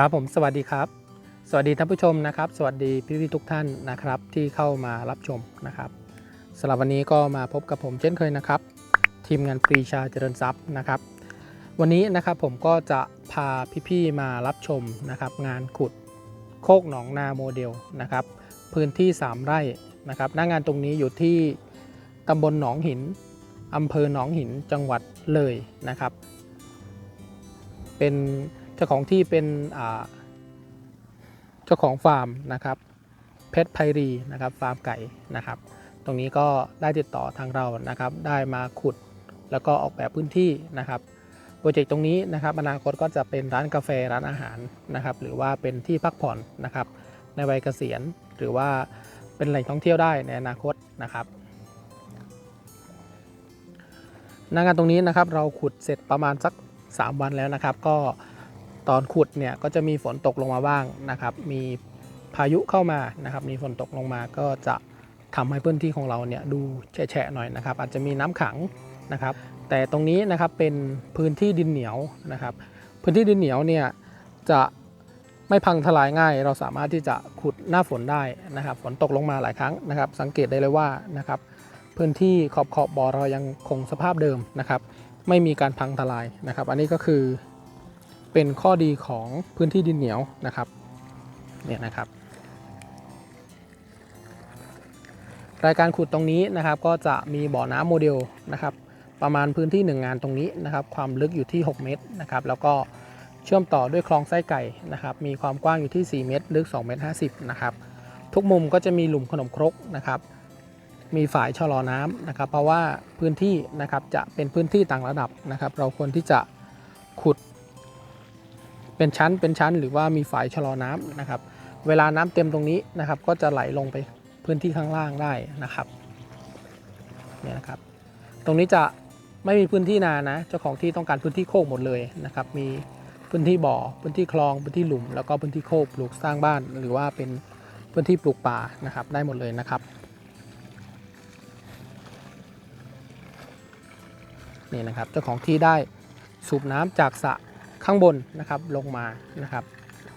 ครับผมสวัสดีครับ สวัสดีท่านผู้ชมนะครับ สวัสดีพี่พี่ทุกท่านนะครับที่เข้ามารับชมนะครับสำหรับวันนี้ก็มาพบกับผมเช่นเคยนะครับ ทีมงานปรีชาเจริญทรัพย์นะครับ วันนี้นะครับผมก็จะพาพี่ๆมารับชมนะครับ งานขุดโคกหนองนาโมเดลนะครับ พื้นที่ 3 ไร่นะครับ หน้างานตรงนี้อยู่ที่ตำบลหนองหินอำเภอหนองหินจังหวัดเลยนะครับ เป็น เจ้าของที่เป็นเจ้าของฟาร์มนะครับเพชรไพรีนะครับฟาร์มไก่นะครับ ตรงนี้ก็ได้ติดต่อทางเรานะครับ ได้มาขุดแล้วก็ออกแบบพื้นที่นะครับโปรเจกต์ตรงนี้นะครับอนาคตก็จะเป็นร้านกาแฟร้านอาหารนะครับ หรือว่าเป็นที่พักผ่อนนะครับ ในวัยเกษียณ หรือว่าเป็นแหล่งท่องเที่ยวได้ในอนาคตนะครับหน้างานตรงนี้นะครับเราขุดเสร็จประมาณสัก 3 วันแล้วนะครับ ก็ ตอนขุดเนี่ยก็จะมีฝนตกลงมาบ้างนะครับ มีพายุเข้ามานะครับ มีฝนตกลงมาก็จะทำให้พื้นที่ของเราเนี่ยดูแฉะๆหน่อยนะครับ อาจจะมีน้ำขังนะครับ แต่ตรงนี้นะครับเป็นพื้นที่ดินเหนียวนะครับ พื้นที่ดินเหนียวเนี่ยจะไม่พังทลายง่าย เราสามารถที่จะขุดหน้าฝนได้นะครับ ฝนตกลงมาหลายครั้งนะครับ สังเกตได้เลยว่านะครับ พื้นที่ขอบขอบบ่อเรายังคงสภาพเดิมนะครับ ไม่มีการพังทลายนะครับ อันนี้ก็คือ เป็นข้อดีของพื้นที่ดินเหนียวนะครับเนี่ยนะครับรายการขุดตรงนี้นะครับก็จะมีบ่อน้ำโมเดลนะครับประมาณพื้นที่ 1 งานตรงนี้นะครับความลึกอยู่ที่ 6 เมตรนะครับแล้วก็เชื่อมต่อด้วยคลองไส้ไก่นะครับมีความกว้างอยู่ที่ 4 เมตร ลึก 2 เมตร 50 นะครับทุกมุมก็จะมีหลุมขนมครกนะครับมีฝายชะลอน้ำนะครับ เพราะว่าพื้นที่นะครับจะเป็นพื้นที่ต่างระดับนะครับ เราควรที่จะขุด เป็นชั้นเป็นชั้นหรือว่ามีฝายชะลอน้ำนะครับ เวลาน้ำเต็มตรงนี้นะครับ ก็จะไหลลงไปพื้นที่ข้างล่างได้นะครับเนี่ยนะครับ ตรงนี้จะไม่มีพื้นที่นานะเจ้าของที่ต้องการพื้นที่โคกหมดเลยนะครับ มีพื้นที่บ่อ พื้นที่คลอง พื้นที่หลุม แล้วก็พื้นที่โคกปลูกสร้างบ้าน หรือว่าเป็นพื้นที่ปลูกป่านะครับ ได้หมดเลยนะครับนี่นะครับเจ้าของที่ได้สูบน้ำจากสระ ข้างบนนะครับลงมานะครับ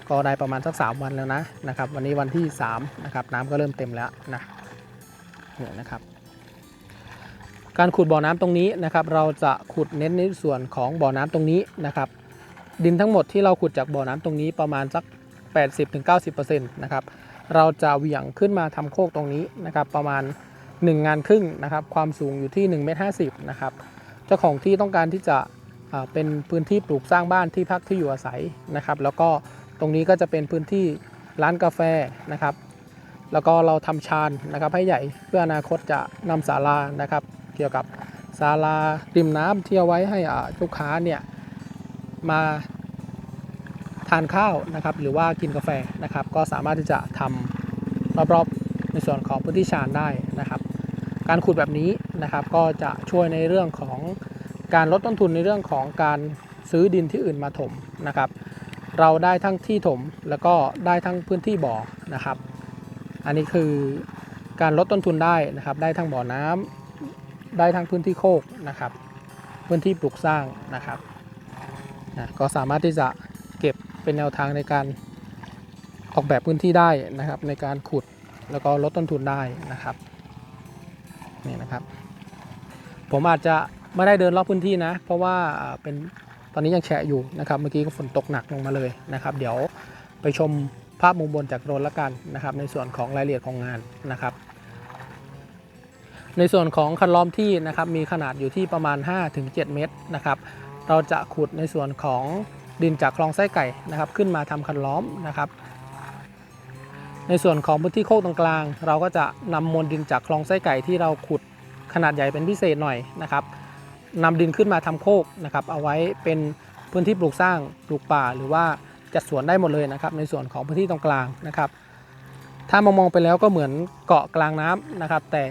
ก็ได้ประมาณสัก 3 วันแล้วนะนะครับ วันนี้วันที่3นะครับน้ำก็เริ่มเต็มแล้วนะเนี่ยนะครับการขุดบ่อน้ำตรงนี้นะครับ เราจะขุดเน้นในส่วนของบ่อน้ำตรงนี้นะครับ ดินทั้งหมดที่เราขุดจากบ่อน้ำตรงนี้ประมาณสัก 80-90%นะครับ เราจะเหวี่ยงขึ้นมาทำโคกตรงนี้นะครับ ประมาณ 1 งานครึ่งนะครับ ความสูงอยู่ที่1เมตร50นะครับ เจ้าของที่ต้องการที่จะ เป็นพื้นที่ปลูกสร้างบ้านที่พักที่อยู่อาศัยนะครับ แล้วก็ตรงนี้ก็จะเป็นพื้นที่ร้านกาแฟนะครับ แล้วก็เราทำชานนะครับให้ใหญ่เพื่ออนาคตจะนำศาลานะครับ เกี่ยวกับศาลาริมน้ำที่เอาไว้ให้ลูกค้าเนี่ยมาทานข้าวนะครับ หรือว่ากินกาแฟนะครับ ก็สามารถที่จะทำรอบๆในส่วนของพื้นที่ชานได้นะครับ การขุดแบบนี้นะครับก็จะช่วยในเรื่องของ การลดต้นทุนในเรื่องของการซื้อดินที่อื่นมาถมนะครับ เราได้ทั้งที่ถมแล้วก็ได้ทั้งพื้นที่บ่อนะครับ อันนี้คือการลดต้นทุนได้นะครับ ได้ทั้งบ่อน้ำได้ทั้งพื้นที่โคกนะครับ พื้นที่ปลูกสร้างนะครับนะก็สามารถที่จะเก็บเป็นแนวทางในการออกแบบพื้นที่ได้นะครับ ในการขุดแล้วก็ลดต้นทุนได้นะครับนี่นะครับ ผมอาจจะ ไม่ได้เดินรอบพื้นที่นะ เพราะว่าเป็นตอนนี้ยังแฉะอยู่นะครับ เมื่อกี้ก็ฝนตกหนักลงมาเลยนะครับ เดี๋ยวไปชมภาพมุมบนจากโดรนละกันนะครับ ในส่วนของรายละเอียดของงานนะครับ ในส่วนของคันล้อมที่นะครับมีขนาดอยู่ที่ประมาณ 5-7 เมตรนะครับ เราจะขุดในส่วนของดินจากคลองไส้ไก่นะครับ ขึ้นมาทำคันล้อมนะครับในส่วนของพื้นที่โคกตรงกลาง เราก็จะนำมวลดินจากคลองไส้ไก่ที่เราขุดขนาดใหญ่เป็นพิเศษหน่อยนะครับ นำดินขึ้นมาทำโคกนะครับเอาไว้เป็นพื้นที่ปลูกสร้างปลูกป่า หรือว่าจัดสวนได้หมดเลยนะครับ ในส่วนของพื้นที่ตรงกลางนะครับ ถ้ามองมองไปแล้วก็เหมือนเกาะกลางน้ำนะครับ แต่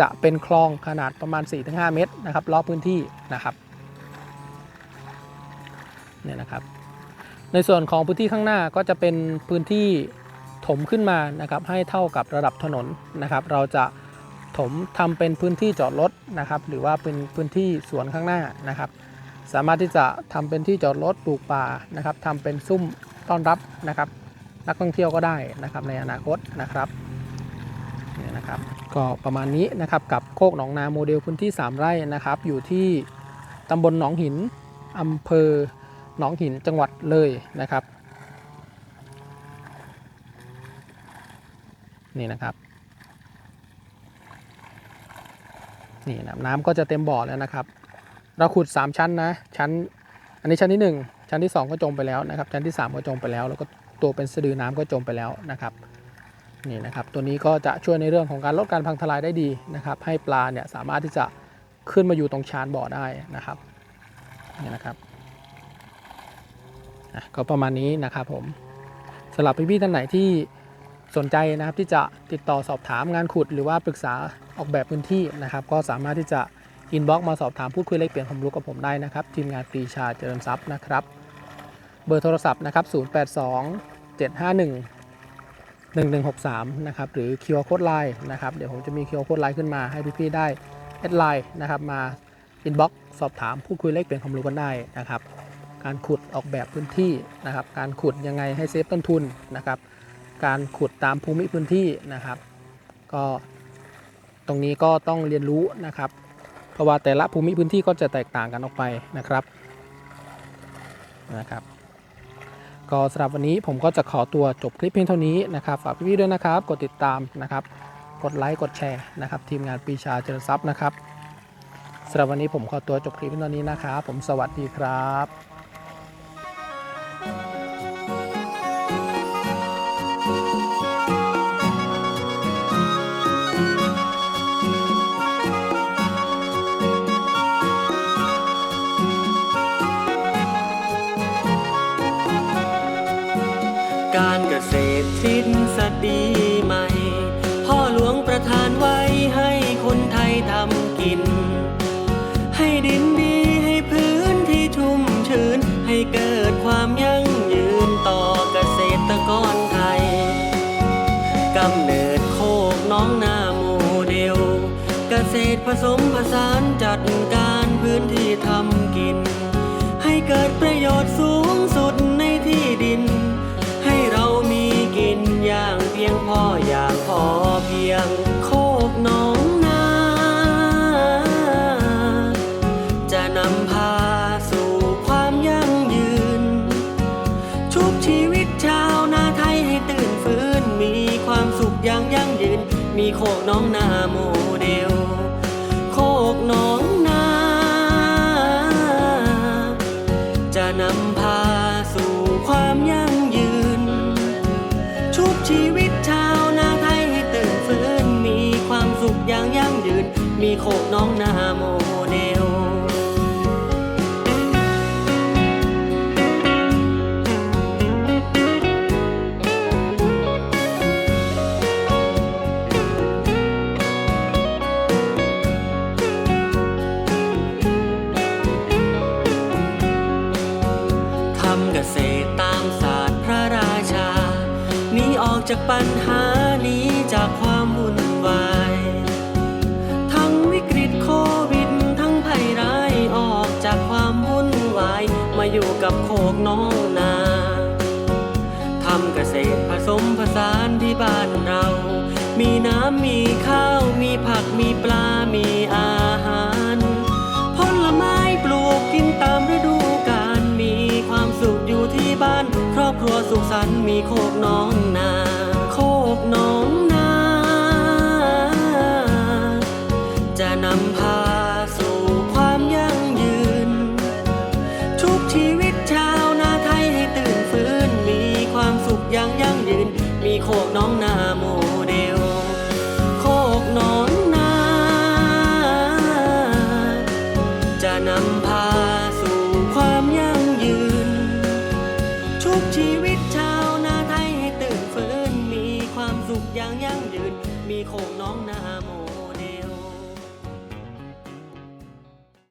จะเป็นคลองขนาดประมาณ 4-5 เมตรนะครับรอพื้นที่นะครับเนี่ยนะครับในส่วนของพื้นที่ข้างหน้าก็จะเป็นพื้นที่ถมขึ้นมานะครับให้เท่ากับระดับถนนนะครับ เราจะ ถมทำเป็นพื้นที่จอดรถนะครับ หรือว่าเป็นพื้นที่สวนข้างหน้านะครับ สามารถที่จะทำเป็นที่จอดรถปลูกป่านะครับทำเป็นซุ้มต้อนรับนะครับ นักท่องเที่ยวก็ได้นะครับในอนาคตนะครับนี่นะครับ ก็ประมาณนี้นะครับกับโคกหนองนาโมเดลพื้นที่ 3 ไร่นะครับ อยู่ที่ตำบลหนองหินอำเภอหนองหินจังหวัดเลยนะครับ นี่นะครับ นี่นะน้ำก็จะเต็มบ่อแล้วนะครับ เราขุด 3 ชั้นนะ ชั้น อันนี้ชั้นที่ 1 ชั้นที่ 2 ก็จมไปแล้วนะครับ ชั้นที่ 3 ก็จมไปแล้ว แล้วก็ตัวเป็นสะดือน้ำก็จมไปแล้วนะครับนี่นะครับ ตัวนี้ก็จะช่วยในเรื่องของการลดการพังทลายได้ดีนะครับ ให้ปลาเนี่ยสามารถที่จะขึ้นมาอยู่ตรงชานบ่อได้นะครับนี่นะครับก็ประมาณนี้นะครับผมสำหรับพี่ๆท่านไหนที่ สนใจนะครับที่จะติดต่อสอบถามงานขุด หรือว่าปรึกษาออกแบบพื้นที่นะครับ ก็สามารถที่จะอินบ็อกมาสอบถามพูดคุยเลขเปลี่ยนความรู้กับผมได้นะครับ ทีมงานปรีชาเจริญทรัพย์นะครับ เบอร์โทรศัพท์นะครับ 082 751 1163 นะครับ หรือ QR Code Line นะครับ เดี๋ยวผมจะมี QR Code Line ขึ้นมาให้พี่ๆได้แอดไลน์นะครับ มาอินบ็อกสอบถามพูดคุยเลขเปลี่ยนความรู้กันได้นะครับ การขุดออกแบบพื้นที่นะครับ การขุดยังไงให้เซฟต้นทุนนะครับ การขุดตามภูมิพื้นที่นะครับ ก็ตรงนี้ก็ต้องเรียนรู้นะครับ เพราะว่าแต่ละภูมิพื้นที่ก็จะแตกต่างกันออกไปนะครับนะครับ ก็สำหรับวันนี้ผมก็จะขอตัวจบคลิปเพียงเท่านี้นะครับฝากพี่ๆด้วยนะครับ กดติดตามนะครับ กดไลค์กดแชร์นะครับ ทีมงานปีชาเจริญทรัพย์นะครับสำหรับวันนี้ผมขอตัวจบคลิปเพียงเท่านี้นะครับผมสวัสดีครับ ทยทำกิน ให้ดินดีให้พื้นที่ชุ่มชื้น ให้เกิดความยั่งยืนต่อเกษตรกรไทยกำเนิดโคกน้องนาโมเดล เกษตรผสมผสานจัดการพื้นที่ทำกิน ให้เกิดประโยชน์สูงสุดในที่ดิน ให้เรามีกินอย่างเพียงพออย่างพอเพียง ชุบชีวิตชาวนาไทยให้ตื่นฟื้น มีความสุขอย่างยั่งยืน มีโคกน้องนาโมเดล โคกน้องนา จะนำพาสู่ความยั่งยืนชุบชีวิตชาวนาไทยให้ตื่นฟื้น มีความสุขอย่างยั่งยืน มีโคกน้องนาโม จากปัญหานี้จากความวุ่นวาย ทั้งวิกฤตโควิด ทั้งภัยร้ายออกจากความวุ่นวาย มาอยู่กับโคกน้องนาทำเกษตรผสมผสานที่บ้านเรา มีน้ำมีข้าว มีผักมีปลา มีอาหารผลไม้ปลูกกินตามฤดูกาลมีความสุขอยู่ที่บ้าน ครอบครัวสุขสันต์มีโคกน้องนา โคกน้องนา